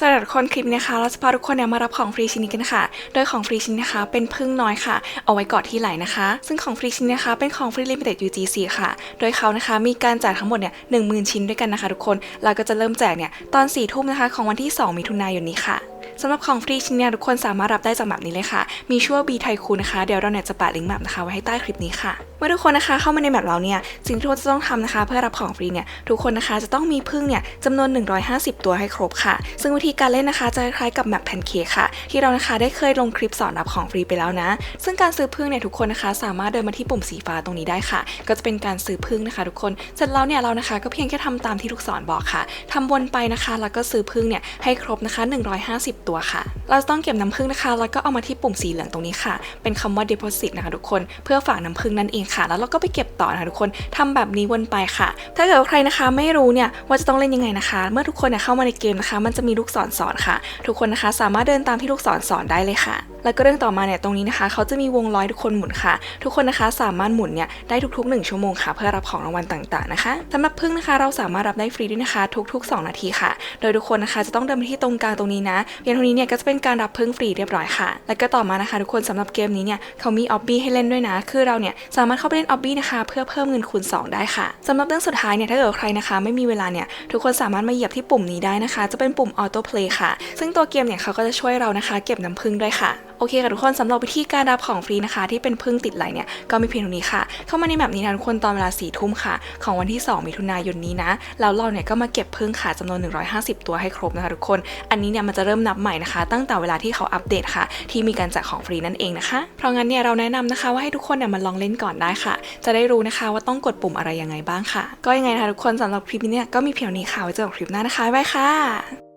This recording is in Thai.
สำหรับคนคลิปนี้นะคะ เราจะพาทุกคนเนี่ยมารับของฟรีชิ้นนี้กันค่ะ โดยของฟรีชิ้นนะคะ เป็นพึ่งน้อยค่ะ เอาไว้กาะที่ไหลนะคะ ซึ่งของฟรีชิ้นนี้นะคะ เป็นของฟรีลิมิเต็ด UGC ค่ะ โดยเขานะคะ มีการแจกทั้งหมดเนี่ยหนึ่งหมื่นชิ้นด้วยกันนะคะ ทุกคน เราก็จะเริ่มแจกเนี่ยตอน4ี่ทุ่มนะคะ ของวันที่ 2 มิถุนายนนี้ค่ะ สำหรับของฟรีชิ้นเนี่ยทุกคนสามารถรับได้จากแบบนี้เลยค่ะ มีชื่อว่า B ไทคูนะคะ เดี๋ยวเราเนี่ยจะแปะลิงก์แบบนะคะไว้ให้ใต้คลิปนี้ค่ะเมื่อทุกคนนะคะเข้ามาในแบบเราเนี่ยสิ่งที่ทุกคนจะต้องทำนะคะ เพื่อรับของฟรีเนี่ยทุกคนนะคะจะต้องมีพึ่งเนี่ยจำนวน 150 ตัวให้ครบค่ะ ซึ่งวิธีการเล่นนะคะ จะคล้ายกับแมปแพนเค้กค่ะ ที่เรานะคะได้เคยลงคลิปสอนรับของฟรีไปแล้วนะ ซึ่งการซื้อพึ่งเนี่ยทุกคนนะคะ สามารถเดินมาที่ปุ่มสีฟ้าตรงนี้ได้ค่ะ ก็จะเป็นการซื้อพึ่งนะคะ ทุกคนเสร็จแล้วเนี่ยเรานะคะ ก็เพียงแค่ทำตามที่ลูกศรบอกค่ะทำวนไปนะคะ แล้วก็ซื้อพึ่งเนี่ยให้ครบนะคะ 150ตัวค่ะ เราจะต้องเก็บน้ำผึ้งนะคะ แล้วก็เอามาที่ปุ่มสีเหลืองตรงนี้ค่ะ เป็นคำว่า deposit นะคะทุกคน เพื่อฝากน้ำผึ้งนั่นเองค่ะ แล้วเราก็ไปเก็บต่อนะคะทุกคนทำแบบนี้วนไปค่ะ ถ้าเกิดว่าใครนะคะไม่รู้เนี่ยว่าจะต้องเล่นยังไงนะคะ เมื่อทุกคนเนี่ยเข้ามาในเกมนะคะ มันจะมีลูกศรสอนค่ะ ทุกคนนะคะสามารถเดินตามที่ลูกศรสอนได้เลยค่ะ แล้วก็เรื่องต่อมาเนี่ยตรงนี้นะคะ เขาจะมีวงล้อให้ทุกคนหมุนค่ะ ทุกคนนะคะสามารถหมุนเนี่ยได้ทุกๆ 1 ชั่วโมงค่ะ เพื่อรับของรางวัลต่างๆนะคะสำหรับพึ่งนะคะ เราสามารถรับได้ฟรีด้วยนะคะ ทุก ๆ 2 นาทีค่ะ โดยทุกคนนะคะจะต้องเดินไปที่ตรงกลางตรงนี้นะเพียงเท่านี้เนี่ยก็จะเป็นการรับพึ่งฟรีเรียบร้อยค่ะ แล้วก็ต่อมานะคะทุกคนสำหรับเกมนี้เนี่ยเขามีออบบี้ให้เล่นด้วยนะ คือเราเนี่ยสามารถเข้าไปเล่นออบบี้นะคะ เพื่อเพิ่มเงินคูณ 2 ได้ค่ะสำหรับเรื่องสุดท้ายเนี่ยถ้าเกิดใครนะคะ ไม่มีเวลาเนี่ยทุกคนสามารถมาเหยียบที่ปุ่มนี้ได้นะคะ จะเป็นปุ่มออโต้เพลย์ค่ะ ซึ่งตัวเกมเนี่ยเขาก็จะช่วยเรานะคะ เก็บน้ำพึ่งด้วยค่ะ โอเคค่ะทุกคนสำหรับวิธีการรับของฟรีนะคะ ที่เป็นพึ่งติดไหลเนี่ยก็มีเพียงเท่านี้ค่ะ เข้ามาในแบบนี้นะทุกคนตอนเวลา4ี่ทุ่มค่ะ ของวันที่ 2 มิถุนายนนี้นะแล้วเราเนี่ยก็มาเก็บพึ่งค่ะจำนวน 150 ตัวให้ครบนะคะทุกคน อันนี้เนี่ยมันจะเริ่มนับใหม่นะคะ ตั้งแต่เวลาที่เขาอัปเดตค่ะ ที่มีการแจกของฟรีนั่นเองนะคะ เพราะงั้นเนี่ยเราแนะนำนะคะว่าให้ทุกคนเนี่ยมาลองเล่นก่อนได้ค่ะ จะได้รู้นะคะว่าต้องกดปุ่มอะไรยังไงบ้างค่ะ ก็ยังไงนะคะทุกคนสำหรับคลิปนี้เนี่ยก็มีเพียงนี้ค่ะไว้เจอกันคลิปหน้านะคะบ๊ายบายค่ะ